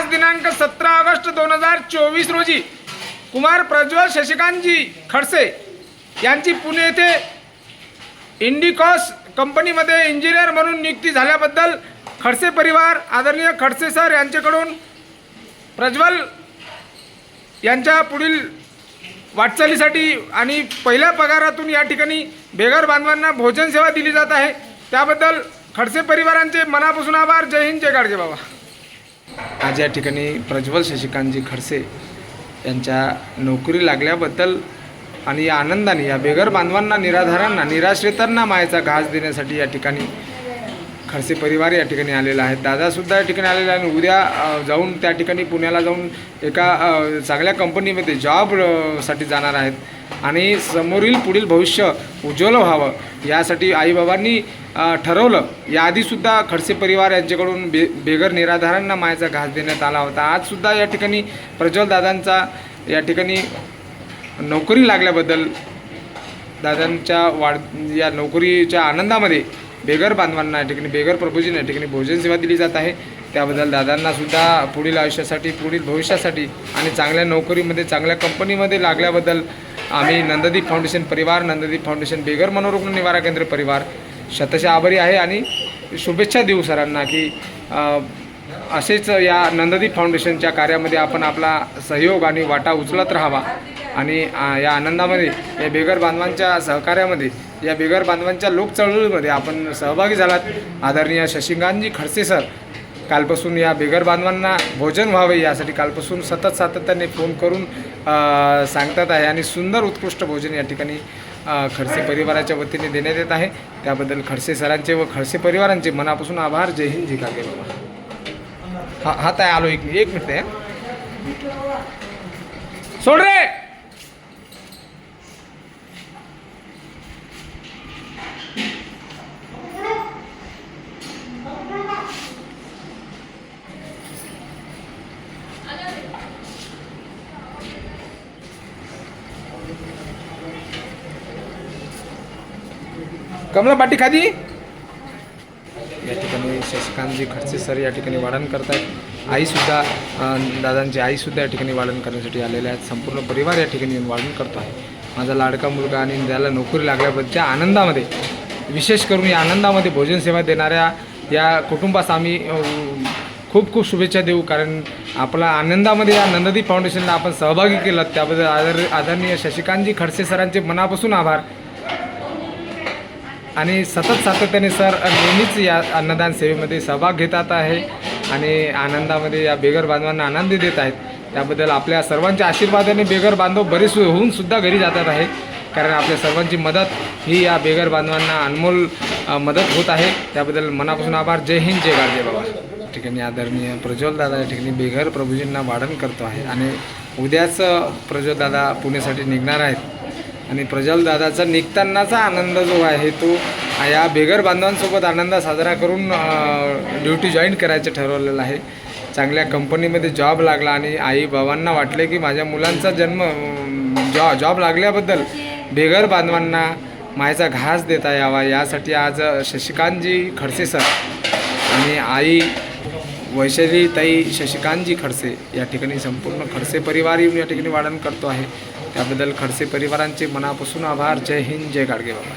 आज दिनांक सतरा ऑगस्ट दोन हजार चोवीस रोजी कुमार प्रज्वल शशिकांतजी खडसे यांची पुणे येथे इंडिकॉस कंपनीमध्ये इंजिनियर म्हणून नियुक्ती झाल्याबद्दल खडसे परिवार आदरणीय खडसे सर यांच्याकडून प्रज्वल यांच्या पुढील वाटचालीसाठी आणि पहिल्या पगारातून या ठिकाणी बेघर बांधवांना भोजन सेवा दिली जात आहे. त्याबद्दल खडसे परिवारांचे मनापासून आभार. जय हिंद जय गाडगे बाबा. आज या ठिकाणी प्रज्वल शशिकांतजी खडसे यांच्या नोकरी लागल्याबद्दल आणि या आनंदाने या बेघर बांधवांना निराधारांना निराश्रितांना मायेचा घास देण्यासाठी या ठिकाणी खडसे परिवार या ठिकाणी आलेला आहे. दादासुद्धा या ठिकाणी आलेला आहे आणि उद्या जाऊन त्या ठिकाणी पुण्याला जाऊन एका चांगल्या कंपनीमध्ये जॉबसाठी जाणार आहेत. आणि समोरील पुढील भविष्य उज्ज्वल व्हावं यासाठी आईबाबांनी ठरवलं. याआधीसुद्धा खडसे परिवार यांच्याकडून बे बेघर निराधारांना मायाचा घास देण्यात आला होता. आजसुद्धा या ठिकाणी प्रज्वल दादांचा या ठिकाणी नोकरी लागल्याबद्दल दादांच्या वाढ या नोकरीच्या आनंदामध्ये बेघर बांधवांना या ठिकाणी बेघर प्रभूजींना या ठिकाणी भोजन सेवा दिली जात आहे. त्याबद्दल दादांना सुद्धा पुढील आयुष्यासाठी पुढील भविष्यासाठी आणि चांगल्या नोकरीमध्ये चांगल्या कंपनीमध्ये लागल्याबद्दल आम्ही नंददीप फाउंडेशन परिवार नंददीप फाउंडेशन बेघर मनोरुग्ण निवारा केंद्र परिवार शतशः आभारी आहे आणि शुभेच्छा देऊ सरांना की असेच या नंददीप फाउंडेशनच्या कार्यामध्ये आपण आपला सहयोग आणि वाटा उचलत राहावा आणि या आनंदामध्ये या बेघर बांधवांच्या सहकार्यामध्ये या बेघर बांधवांच्या लोकचळवळीमध्ये आपण सहभागी झालात. आदरणीय शशिकांतजी खडसे सर कालपासून या बेघर बांधवांना भोजन व्हावे यासाठी कालपासून सतत सातत्याने फोन करून सांगतात आहे आणि सुंदर उत्कृष्ट भोजन या ठिकाणी खडसे परिवाराच्या वतीने देण्यात येत आहे. त्याबद्दल खडसे सरांचे व खडसे परिवारांचे मनापासून आभार. जय हिंद जय कागे बाबा. हा हा ताय आलो एक एक मिनिट आहे सोड रे! कमला पाटी खादी? या ठिकाणी शशिकांतजी खडसे सर या ठिकाणी वाढण करत आहेत आईसुद्धा दादांची आईसुद्धा या ठिकाणी वाढण करण्यासाठी आलेल्या आहेत. संपूर्ण परिवार या ठिकाणी येऊन वाढण करतो आहे माझा लाडका मुलगा आणि त्याला नोकरी लागल्याबद्दलच्या आनंदामध्ये विशेष करून या आनंदामध्ये भोजन सेवा देणाऱ्या या कुटुंबास आम्ही खूप खूप शुभेच्छा देऊ. कारण आपला आनंदामध्ये या नंददीप फाउंडेशनला आपण सहभागी केलं. त्याबद्दल आदर आदरणीय शशिकांतजी खडसे सरांचे मनापासून आभार. आणि सतत सातत्याने सर नेहमीच या अन्नदान सेवेमध्ये सहभाग घेतात आहे आणि आनंदामध्ये या बेघर बांधवांना आनंद देत आहेत. त्याबद्दल आपल्या सर्वांच्या आशीर्वादाने बेघर बांधव बरेच होऊन सुद्धा घरी जातात आहे कारण आपल्या सर्वांची मदत ही या बेघर बांधवांना अनमोल मदत होत आहे. त्याबद्दल मनापासून आभार. जय हिंद जय गाडजे बाबा. ठिकाणी आदरणीय प्रज्वल दादा या ठिकाणी बेघर प्रभूजींना वाढण करतो आहे आणि उद्याच प्रज्वल दादा पुण्यासाठी निघणार आहेत. आणि प्रज्वल दादाचा निघतानाचा आनंद जो आहे तो या बेघर बांधवांसोबत आनंद साजरा करून ड्युटी जॉईन करायचं ठरवलेलं आहे. चांगल्या कंपनीमध्ये जॉब लागला आणि आई बाबांना वाटले की माझ्या मुलांचा जन्म जॉ जॉब लागल्याबद्दल बेघर बांधवांना मायचा घास देता यावा. यासाठी आज शशिकांतजी खडसे सर आणि आई वैशाली ताई शशिकांतजी खडसे या ठिकाणी संपूर्ण खडसे परिवार येऊन या ठिकाणी वाढण करतो आहे. त्याबद्दल खडसे परिवारांचे मनापासून आभार. जय हिंद जय गाडगे बाबा.